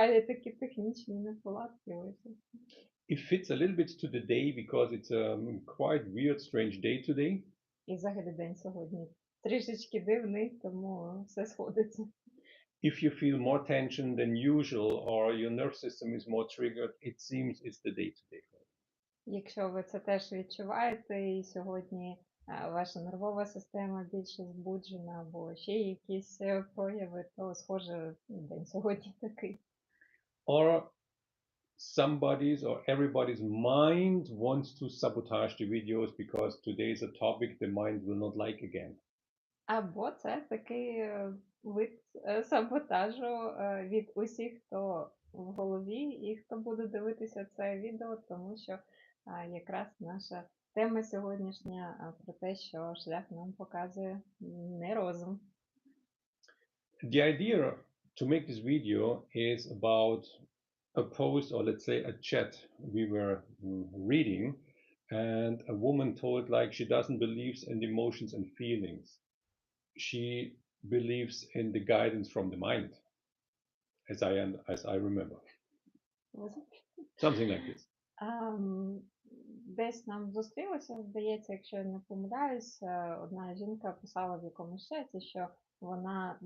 Але такі технічні неполадки ось. It fits a little bit to the day because it's a quite weird, strange day today. І взагалі день сьогодні трішечки дивний, тому все сходиться. If you feel more tension than usual or your nerve system is more triggered, it seems it's the day today. Якщо ви це теж відчуваєте, і сьогодні е, ваша нервова система більше збуджена, або ще якісь е, прояви, то схоже день сьогодні такий. Or somebody's or everybody's mind wants to sabotage the videos because today is a topic the mind will not like again. Або це такий е, вид е, саботажу е, від усіх, хто в голові і хто буде дивитися це відео, тому що а, якраз наша тема сьогоднішня а, про те, що шлях нам показує не розум. The idea to make this video is about a post or let's say a chat we were mm, reading and a woman told like she doesn't believes in emotions and feelings. She believes in the guidance from the mind as I un- as I remember. Something like this. Ам, Десь нам зустрілося, здається, якщо я не помиляюсь, е, одна жінка писала в якомусь чаті, що вона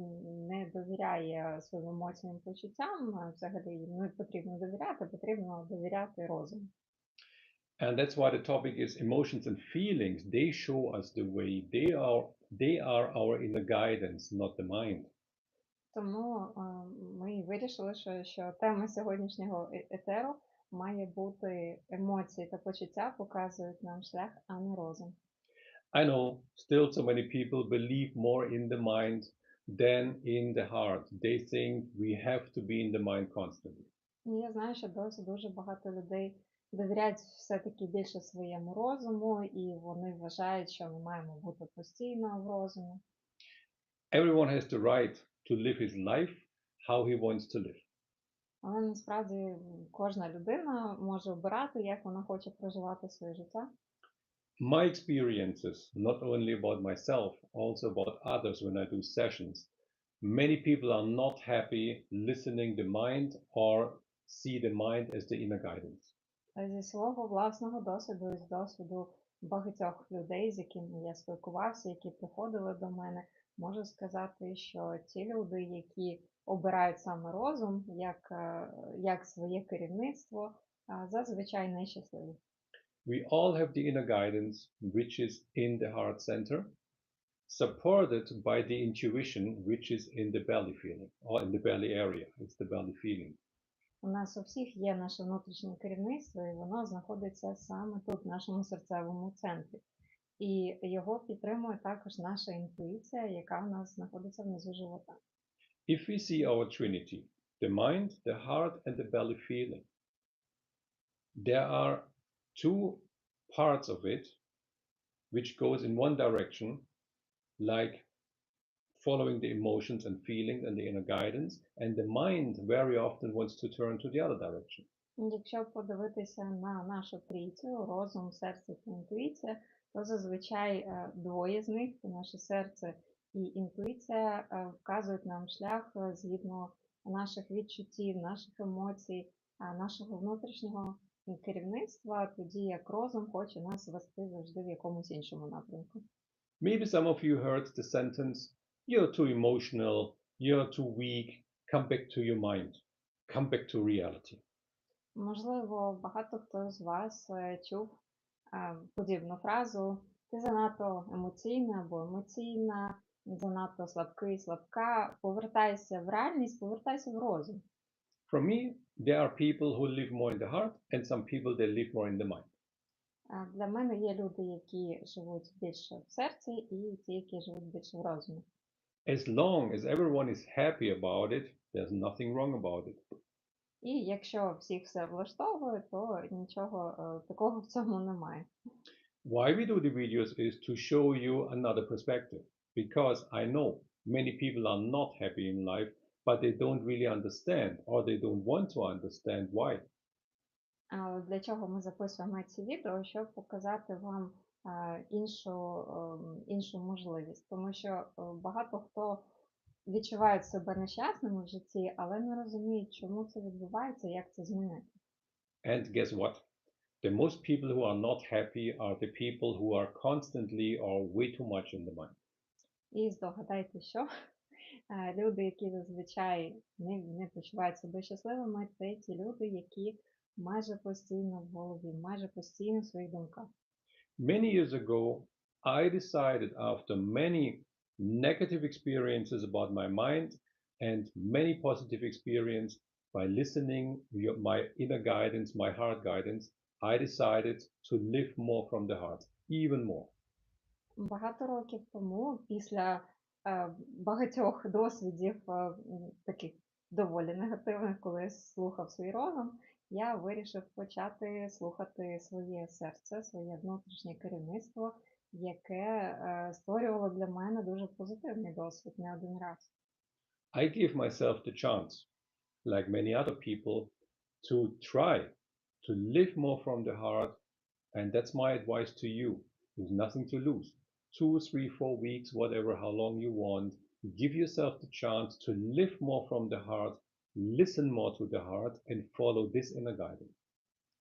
не довіряє своїм емоціям почуттям, взагалі їм не потрібно довіряти, потрібно довіряти розуму. And that's why the topic is emotions and feelings. They show us the way. They are they are our inner guidance, not the mind. Тому е, ми вирішили, що, що тема сьогоднішнього е- етеру має бути емоції та почуття показують нам шлях, а не розум. I know still so many people believe more in the mind than in the heart. They think we have to be in the mind constantly. І я знаю, що досі дуже багато людей довіряють все-таки більше своєму розуму, і вони вважають, що ми маємо бути постійно в розумі. Everyone has the right to live his life how he wants to live. Але насправді кожна людина може обирати, як вона хоче проживати своє життя. My experiences, not only about myself, also about others when I do sessions. Many people are not happy listening the mind or see the mind as the inner guidance. А Зі свого власного досвіду і з досвіду багатьох людей, з якими я спілкувався, які приходили до мене, можу сказати, що ті люди, які обирають саме розум як, е, як своє керівництво, а, зазвичай нещасливі. We all have the inner guidance, which is in the heart center, supported by the intuition, which is in the belly feeling or in the belly area. It's the belly feeling. У нас у всіх є наше внутрішнє керівництво, і воно знаходиться саме тут, в нашому серцевому центрі. І його підтримує також наша інтуїція, яка в нас знаходиться внизу живота. If we see our trinity, the mind, the heart, and the belly feeling, there are two parts of it which goes in one direction, like following the emotions and feelings and the inner guidance, and the mind very often wants to turn to the other direction. Якщо подивитися на нашу трійцю, розум, серце та інтуїція, то зазвичай е, двоє з них, це наше серце і інтуїція, е, вказують нам шлях е, згідно наших відчуттів, наших емоцій, а нашого внутрішнього керівництва, тоді як розум хоче нас вести завжди в якомусь іншому напрямку. Maybe some of you heard the sentence, you're too emotional, you're too weak, come back to your mind, come back to reality. Можливо, багато хто з вас е, чув е, подібну фразу ти занадто емоційна або емоційна, занадто слабкий, слабка. Повертайся в реальність, повертайся в розум. For me, there are people who live more in the heart, and some people they live more in the mind. Е, Для мене є люди, які живуть більше в серці, і ті, які живуть більше в розумі. As long as everyone is happy about it, there's nothing wrong about it. І якщо всіх все влаштовує, то нічого е, такого в цьому немає. Why we do the videos is to show you another perspective. Because I know many people are not happy in life, but they don't really understand or they don't want to understand why. А Для чого ми записуємо ці відео? Щоб показати вам іншу, іншу можливість. Тому що багато хто відчувають себе нещасними в житті, але не розуміють, чому це відбувається, як це змінити. And guess what? The most people who are not happy are the people who are constantly or way too much in the mind. І здогадайте, що люди, які зазвичай не, не почувають себе щасливими, це ті люди, які майже постійно в голові, майже постійно в своїх думках. Many years ago, I decided after many negative experiences about my mind and many positive experience by listening your- my inner guidance, my heart guidance, I decided to live more from the heart, even more. Багато років тому, після е, багатьох досвідів е, таких доволі негативних, коли слухав свій розум, я вирішив почати слухати своє серце, своє внутрішнє керівництво, яке е, створювало для мене дуже позитивний досвід не один раз. I give myself the chance, like many other people, to try to live more from the heart. And that's my advice to you. There's nothing to lose. Two, three, four weeks, whatever, how long you want. Give yourself the chance to live more from the heart, listen more to the heart, and follow this inner guidance.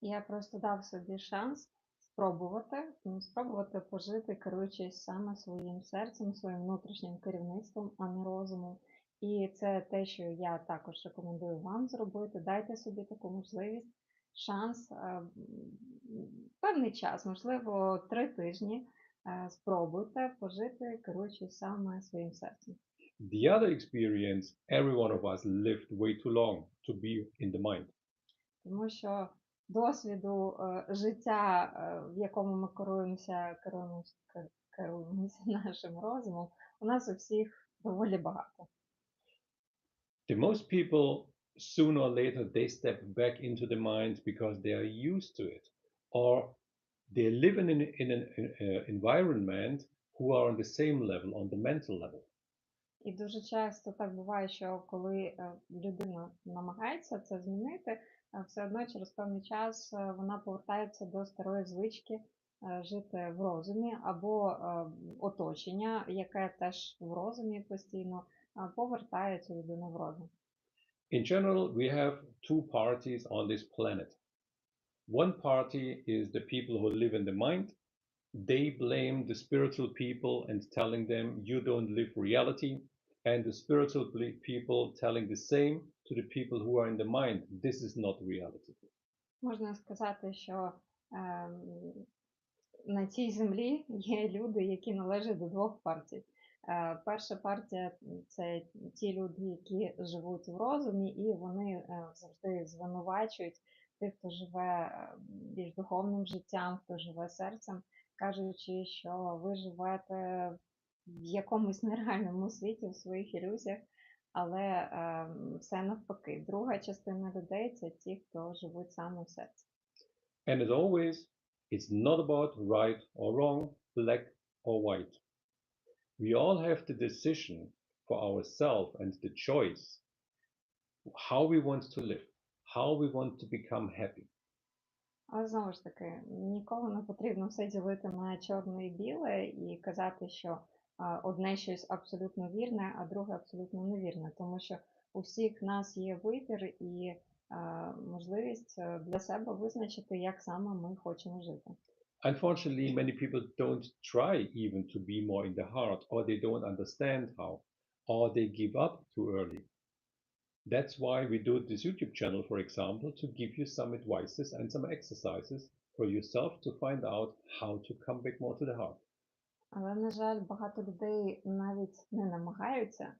Я просто дав собі шанс спробувати, ну, спробувати пожити, керуючись саме своїм серцем, своїм внутрішнім керівництвом, а не розумом. І це те, що я також рекомендую вам зробити. Дайте собі таку можливість, шанс, е, певний час, можливо, три тижні. е, Спробуйте пожити, керуючись саме своїм серцем. The other experience, every one of us lived way too long to be in the mind. Тому що досвіду е, життя, е, в якому ми керуємося, керуємося, ке- керуємося нашим розумом, у нас у всіх доволі багато. the most people sooner or later they step back into the mind because they are used to it or they live in an, in an uh, environment who are on the same level on the mental level І дуже часто так буває, що коли е, людина намагається це змінити, е, все одно через певний час е, вона повертається до старої звички жити в розумі або оточення, яке теж в розумі постійно е, повертає цю людину в розум. in general we have two parties on this planet one party is the people who live in the mind they blame the spiritual people and telling them you don't live reality and the spiritual ple- people telling the same to the people who are in the mind this is not reality Можна сказати, що ем, на цій землі є люди, які належать до двох партій. Е, Перша партія м, це ті люди, які живуть в розумі, і вони е, завжди звинувачують тих, хто живе е, більш духовним життям, хто живе серцем, кажучи, що ви живете в якомусь нереальному світі, в своїх ілюзіях, але ем, все навпаки. Друга частина людей це ті, хто живуть саме в серці. And as always, it's not about right or wrong, black or white. We all have the decision for ourselves and the choice how we want to live, how we want to become happy. Але знову ж таки, ніколи не потрібно все ділити на чорне і біле і казати, що одне щось абсолютно вірне, а друге абсолютно невірне, тому що у всіх нас є вибір і можливість е, для себе визначити, як саме ми хочемо жити. Unfortunately, many people don't try even to be more in the heart, or they don't understand how, or they give up too early. That's why we do this YouTube channel, for example, to give you some advices and some exercises for yourself to find out how to come back more to the heart. Але, на жаль, багато людей навіть не намагаються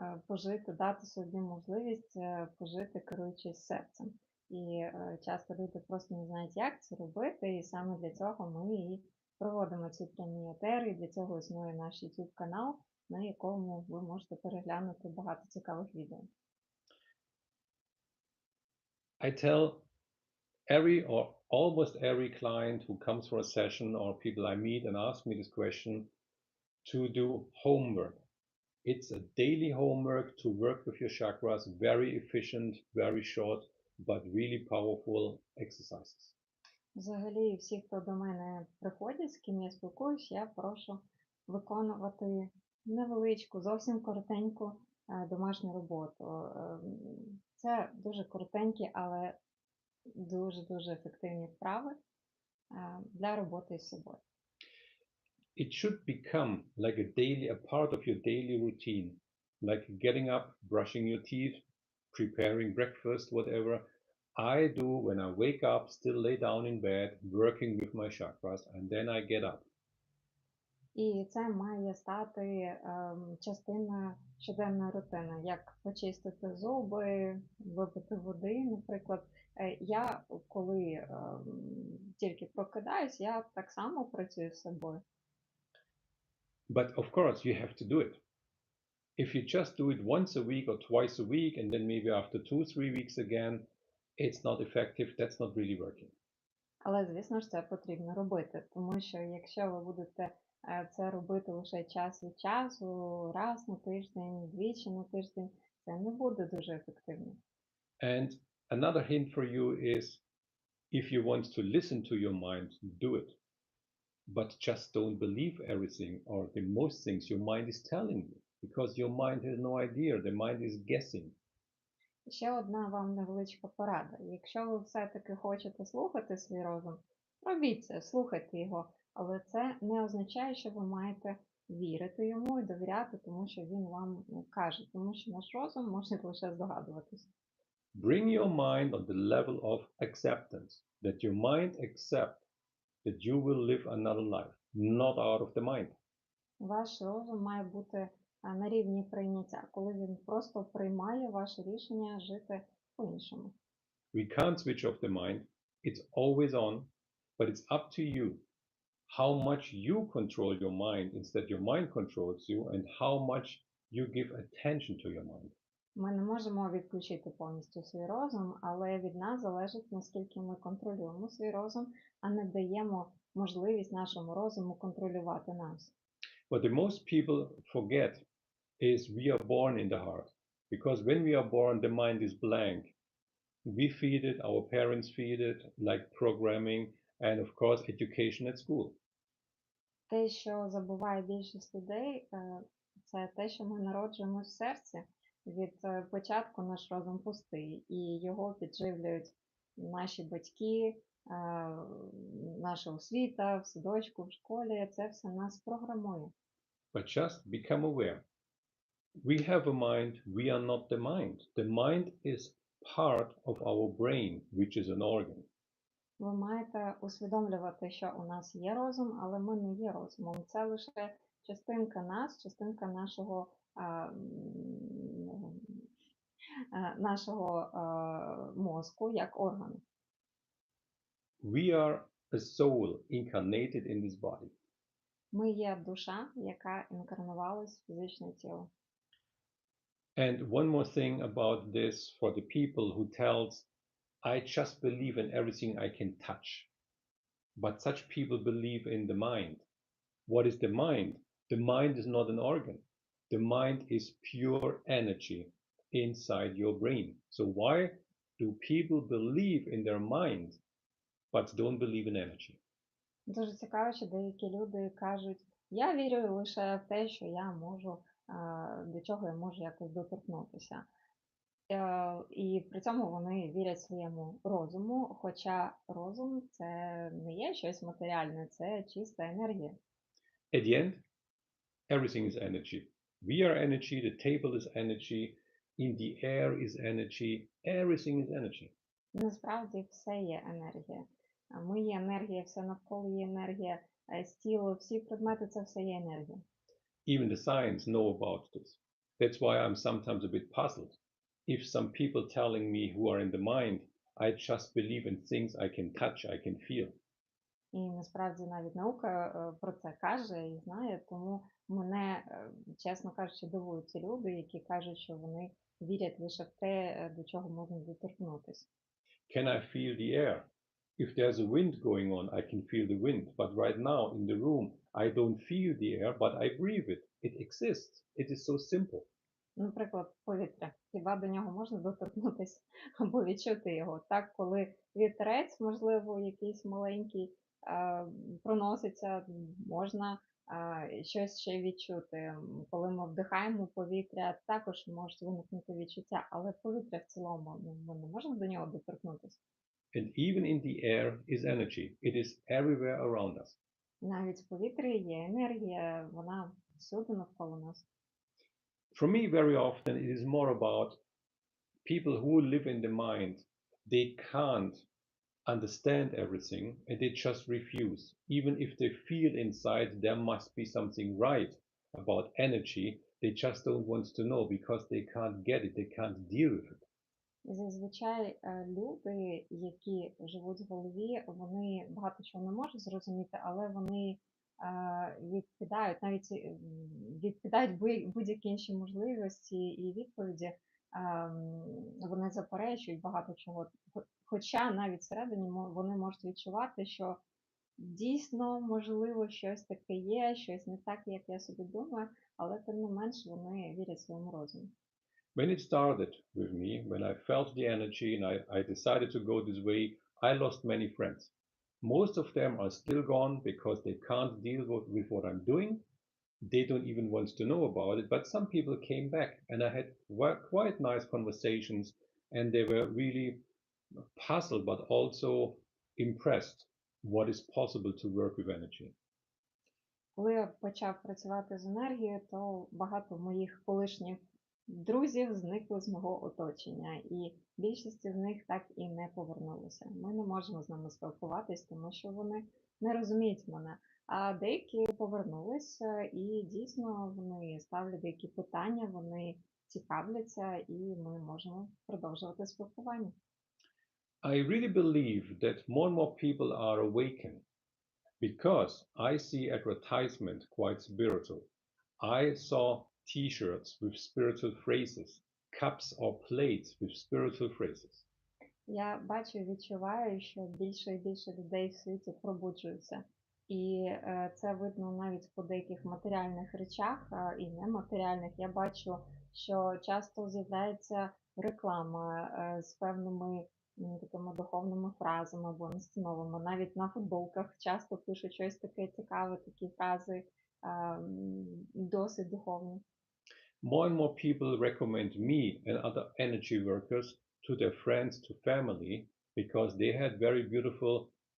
е, пожити, дати собі можливість е, пожити, керуючись серцем. І е, часто люди просто не знають, як це робити, і саме для цього ми і проводимо ці прямі етери, для цього існує наш YouTube канал, на якому ви можете переглянути багато цікавих відео. I tell every or almost every client who comes for a session or people I meet and ask me this question to do homework. It's a daily homework to work with your chakras, very efficient, very short, but really powerful exercises. Взагалі, всі, хто до мене приходять, з ким я спілкуюсь, я прошу виконувати невеличку, зовсім коротеньку е, домашню роботу. Ем, Це дуже коротенькі, але дуже-дуже ефективні вправи е, для роботи з собою. It should become like a daily, a part of your daily routine, like getting up, brushing your teeth, preparing breakfast, whatever. I do when I wake up, still lay down in bed, working with my chakras, and then I get up. І це має стати ем, частиною щоденної рутини, як почистити зуби, випити води, наприклад. Е, Я коли ем, тільки прокидаюсь, я так само працюю з собою. But of course, you have to do it. If you just do it once a week or twice a week, and then maybe after two, three weeks again, it's not effective. That's not really working. Але, звісно ж, це потрібно робити, тому що якщо ви будете це робити лише час від часу, раз на тиждень, двічі на тиждень, це не буде дуже ефективно. And another hint for you is if you want to listen to your mind, do it. But just don't believe everything or the most things your mind is telling you, because your mind has no idea. The mind is guessing. Ще одна вам невеличка порада. Якщо ви все-таки хочете слухати свій розум, робіть це, слухайте його, але це не означає, що ви маєте вірити йому і довіряти, тому що він вам ну, каже, тому що наш розум може лише здогадуватись. Bring your mind on the level of acceptance, that your mind accept that you will live another life, not out of the mind. Ваш розум має бути на рівні прийняття, коли він просто приймає ваше рішення жити по-іншому. We can't switch off the mind. It's always on, but it's up to you how much you control your mind instead your mind controls you and how much you give attention to your mind. Ми не можемо відключити повністю свій розум, але від нас залежить, наскільки ми контролюємо свій розум, а не даємо можливість нашому розуму контролювати нас. What the most people forget is we are born in the heart. Because when we are born, the mind is blank. We feed it, our parents feed it, like programming and, of course, education at school. Те, що забуває більшість людей, е, це те, що ми народжуємось в серці. Від е, початку наш розум пустий, і його підживлюють наші батьки, е, наша освіта, в садочку, в школі. Це все нас програмує. But just become aware. We have a mind, we are not the mind. The mind is part of our brain, which is an organ. Ви маєте усвідомлювати, що у нас є розум, але ми не є розумом. Це лише частинка нас, частинка нашого, а, е, нашого мозку як органу. We are a soul incarnated in this body. Ми є душа, яка інкарнувалась в фізичне тіло. And one more thing about this for the people who tells, I just believe in everything I can touch. But such people believe in the mind. What is the mind? The mind is not an organ. The mind is pure energy inside your brain. So why do people believe in their mind but don't believe in energy? Дуже цікаво, що деякі люди кажуть, я вірю лише в те, що я можу, а, до чого я можу якось доторкнутися. Е, І при цьому вони вірять своєму розуму, хоча розум це не є щось матеріальне, це чиста енергія. At the end, everything is energy. We are energy, the table is energy, in the air is energy, everything is energy. Насправді все є енергія. А Ми є енергія, все навколо є енергія, е, стіло, всі предмети це все є енергія. Even the science know about this. That's why I'm sometimes a bit puzzled. If some people telling me who are in the mind, I just believe in things I can touch, I can feel. І насправді навіть наука е, про це каже і знає, тому мене, е, чесно кажучи, дивують ці люди, які кажуть, що вони вірять лише в те, е, до чого можна доторкнутися. Can I feel the air? If there's a wind going on, I can feel the wind. But right now in the room, I don't feel the air, but I breathe it. It exists. It is so simple. Наприклад, повітря. Хіба до нього можна доторкнутися або відчути його? Так, коли вітерець, можливо, якийсь маленький проноситься, можна щось ще відчути. Коли ми вдихаємо повітря, також можуть виникнути відчуття, але повітря в цілому ну, ми не можемо до нього доторкнутися. And even in the air is energy. It is everywhere around us. Навіть в повітрі є енергія, вона всюди навколо нас. For me, very often it is more about people who live in the mind. They can't understand everything and they just refuse. Even if they feel inside there must be something right about energy, they just don't want to know because they can't get it, they can't deal with it. І зазвичай е, люди, які живуть в голові, вони багато чого не можуть зрозуміти, але вони е, відкидають навіть е, відкидають будь-які інші можливості і відповіді. Вони заперечують багато чого. Хоча навіть всередині вони можуть відчувати, що дійсно можливо щось таке є, щось не так, як я собі думаю, але тим не менш вони вірять своєму розуму. When it started with me, when I felt the energy and I, I decided to go this way, I lost many friends. Most of them are still gone because they can't deal with, with what I'm doing. They don't even want to know about it. But some people came back and I had wa- quite nice conversations and they were really puzzled but also impressed what is possible to work with energy. Коли я почав працювати з енергією, то багато моїх колишніх друзів зникли з мого оточення, і більшість з них так і не повернулися. Ми не можемо з ними спілкуватись, тому що вони не розуміють мене. А деякі повернулися, і дійсно вони ставлять деякі питання, вони цікавляться, і ми можемо продовжувати спілкування. I really believe that more and more people are awakened because I see advertisement quite spiritual. I saw t-shirts with spiritual phrases, cups or plates with spiritual phrases. Я бачу відчуваю, що більше і більше людей в світі пробуджуються. І е, це видно навіть по деяких матеріальних речах і нематеріальних. Я бачу, що часто з'являється реклама е, з певними такими духовними фразами або настановами. Навіть на футболках часто пишуть щось таке цікаве, такі фрази а, досить духовні. More and more people recommend me and other energy workers to their friends, to family, because they had very beautiful,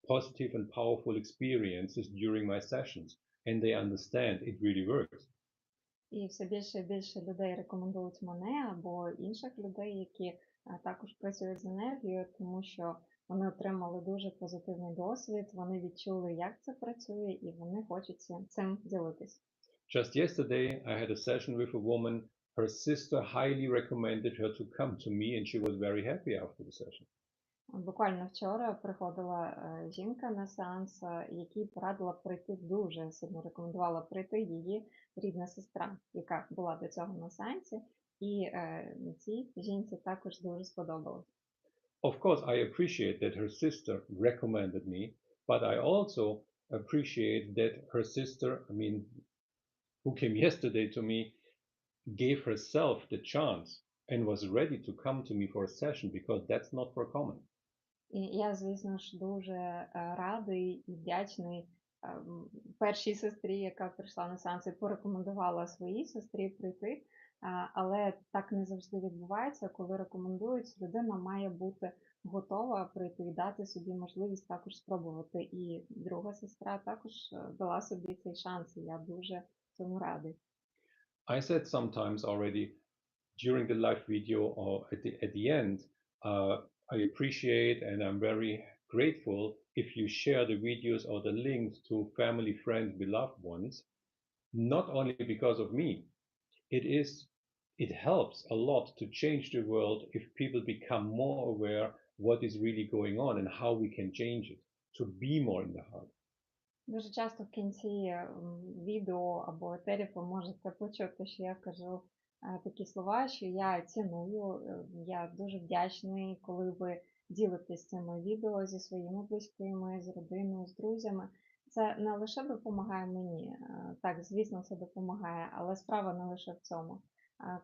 positive, and powerful experiences during my sessions, and they understand it really works. І все більше і більше людей рекомендують мене або інших людей, які е, також працюють з енергією, тому що вони отримали дуже позитивний досвід, вони відчули, як це працює, і вони хочуть цим- цим ділитись. Just yesterday, I had a session with a woman. Her sister highly recommended her to come to me, and she was very happy after the session. Буквально вчора приходила е, жінка на сеанс, е, якій порадила прийти дуже сильно рекомендувала прийти її рідна сестра, яка була до цього на сеансі, і е, цій жінці також дуже сподобалось. Of course, I appreciate that her sister recommended me, but I also appreciate that her sister, I mean, who came yesterday to me, gave herself the chance and was ready to come to me for a session because that's not for common. І я, звісно ж, дуже е, радий і вдячний е, першій сестрі, яка прийшла на сеанс і порекомендувала своїй сестрі прийти. Але так не завжди відбувається, коли рекомендують, людина має бути готова прийти і дати собі можливість також спробувати. І друга сестра також е, дала собі цей шанс, і я дуже цьому радий. I said sometimes already during the live video or at the, at the end, uh, I appreciate and I'm very grateful if you share the videos or the links to family, friends, beloved ones, not only because of me. It is, it helps a lot to change the world if people become more aware what is really going on and how we can change it to be more in the heart. Дуже часто в кінці відео або етерів ви можете почути, що я кажу е, такі слова, що я ціную, е, я дуже вдячний, коли ви ділитесь цими відео зі своїми близькими, з родиною, з друзями. Це не лише допомагає мені, е, так, звісно, це допомагає, але справа не лише в цьому.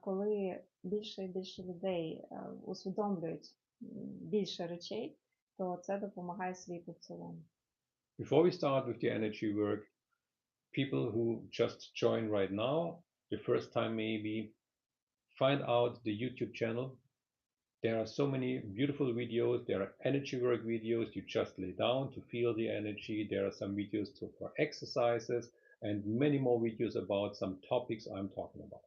Коли більше і більше людей усвідомлюють більше речей, то це допомагає світу в цілому. Before we start with the energy work, people who just join right now, the first time maybe, find out the YouTube channel. There are so many beautiful videos. There are energy work videos. You just lay down to feel the energy. There are some videos to, for exercises and many more videos about some topics I'm talking about.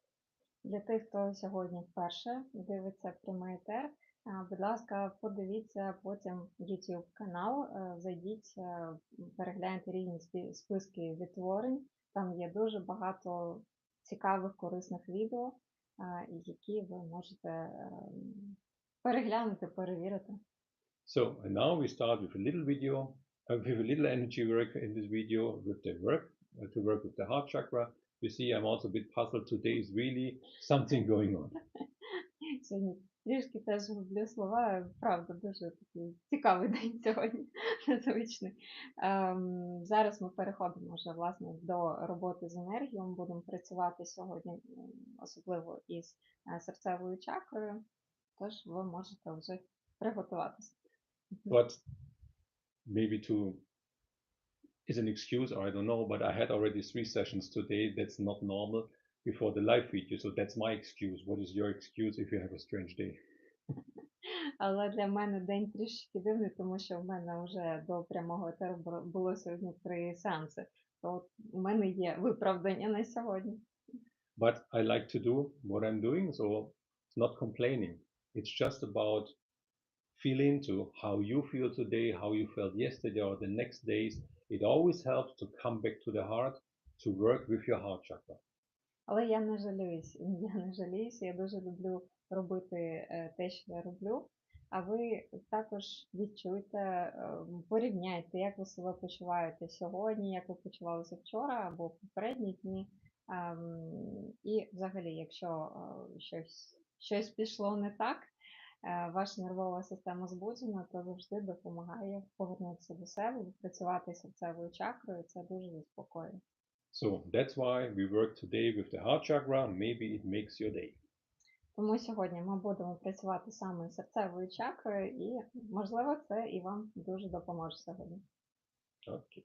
Для тих, хто сьогодні вперше дивиться прямий етер, а, будь ласка, подивіться потім YouTube канал, е, зайдіть, е, перегляньте різні списки відтворень. Там є дуже багато цікавих, корисних відео, які ви можете ем, переглянути, перевірити. So and now we start with a little video, uh, with a little energy work in this video with the work, uh, to work with the heart chakra. You see, I'm also a bit puzzled. Today is really something going on. Трішки теж гублю слова, правда, дуже такий цікавий день сьогодні, незвичний. Ем, зараз ми переходимо вже власне до роботи з енергією. Ми будемо працювати сьогодні особливо із е, серцевою чакрою, тож ви можете вже приготуватися. But maybe to is an excuse, or I don't know, but I had already three sessions today. That's not normal before the live video. So that's my excuse. What is your excuse if you have a strange day? Але для мене день трішки дивний, тому що в мене вже до прямого етеру бу- було сьогодні три сеанси. То от у мене є виправдання на сьогодні. But I like to do what I'm doing, so it's not complaining. It's just about feel into how you feel today, how you felt yesterday or the next days. It always helps to come back to the heart, to work with your heart chakra. Але я не жаліюсь, я не жаліюся, я дуже люблю робити е, те, що я роблю. А ви також відчуйте, е, порівняйте, як ви себе почуваєте сьогодні, як ви почувалися вчора або попередні дні. Ем, І взагалі, якщо е, щось, щось пішло не так, ваша нервова система збуджена, то завжди допомагає повернутися до себе, працювати серцевою чакрою, це дуже заспокоює. So that's why we work today with the heart chakra. Maybe it makes your day. Тому сьогодні ми будемо працювати саме з серцевою чакрою, і можливо це і вам дуже допоможе сьогодні. Okay.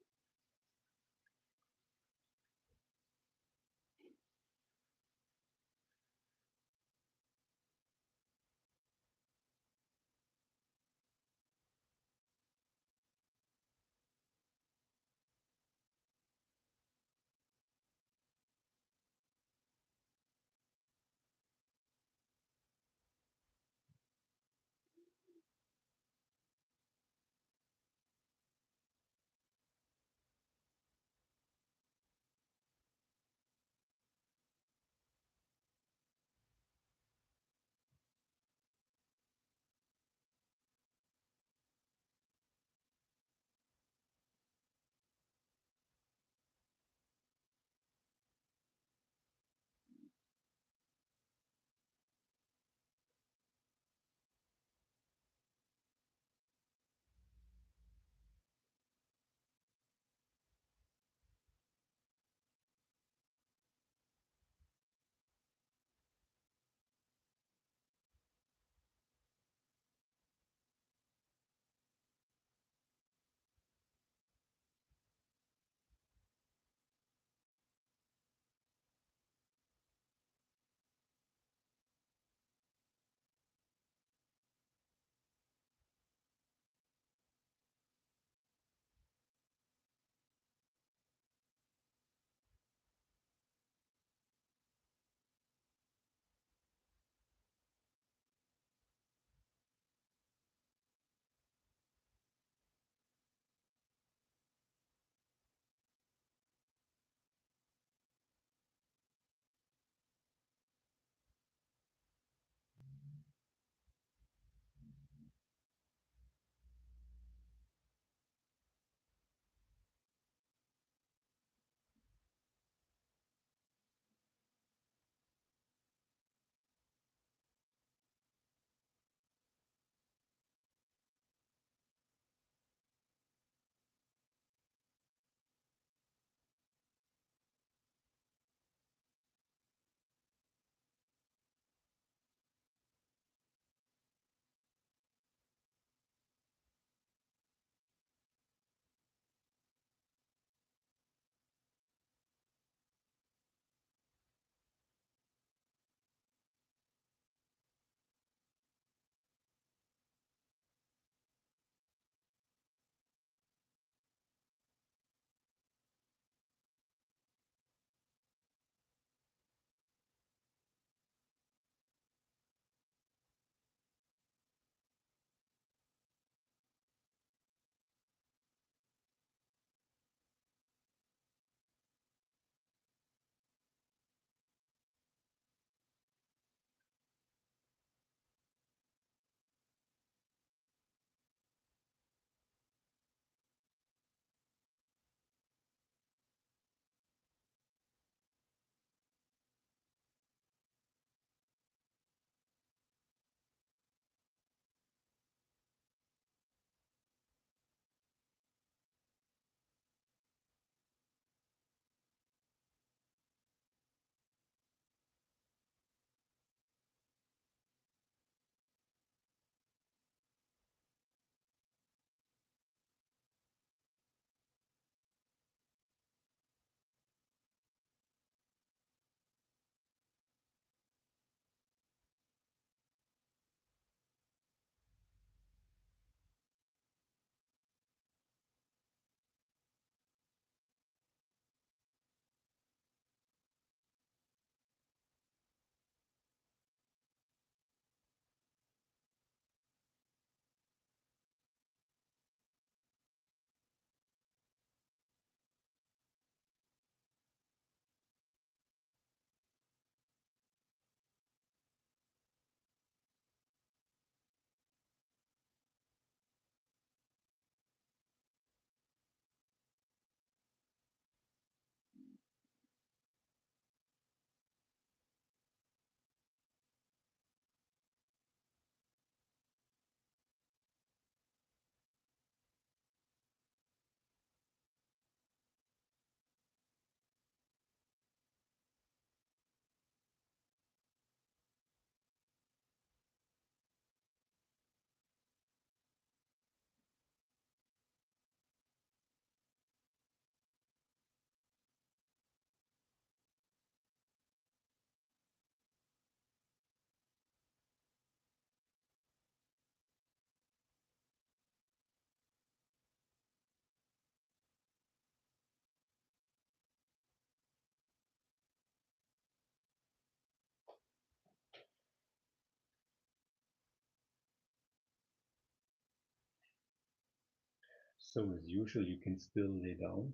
So as usual, you can still lay down,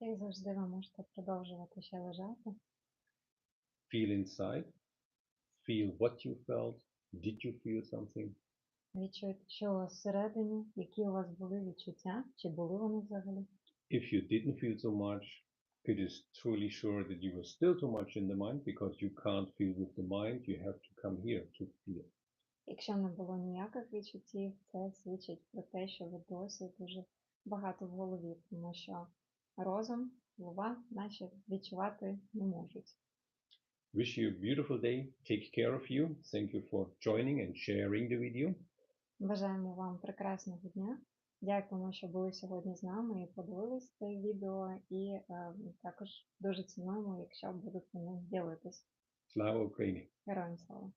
Як завжди, ви можете продовжувати ще лежати, feel inside, feel what you felt. Did you feel something? відчуйте, що у вас всередині, які у вас були відчуття, чи були вони взагалі. If you didn't feel so much, it is truly sure that you were still too much in the mind because you can't feel with the mind. You have to come here to feel. Якщо не було ніяких відчуттів, це свідчить про те, що ви досі дуже багато в голові, тому що розум, голова наші відчувати не можуть. Wish you a beautiful day. Take care of you. Thank you for joining and sharing the video. Бажаємо вам прекрасного дня. Дякуємо, що були сьогодні з нами і подивились це відео. І е, також дуже цінуємо, якщо будете ним ділитись. Slava Ukraini. Героям слава!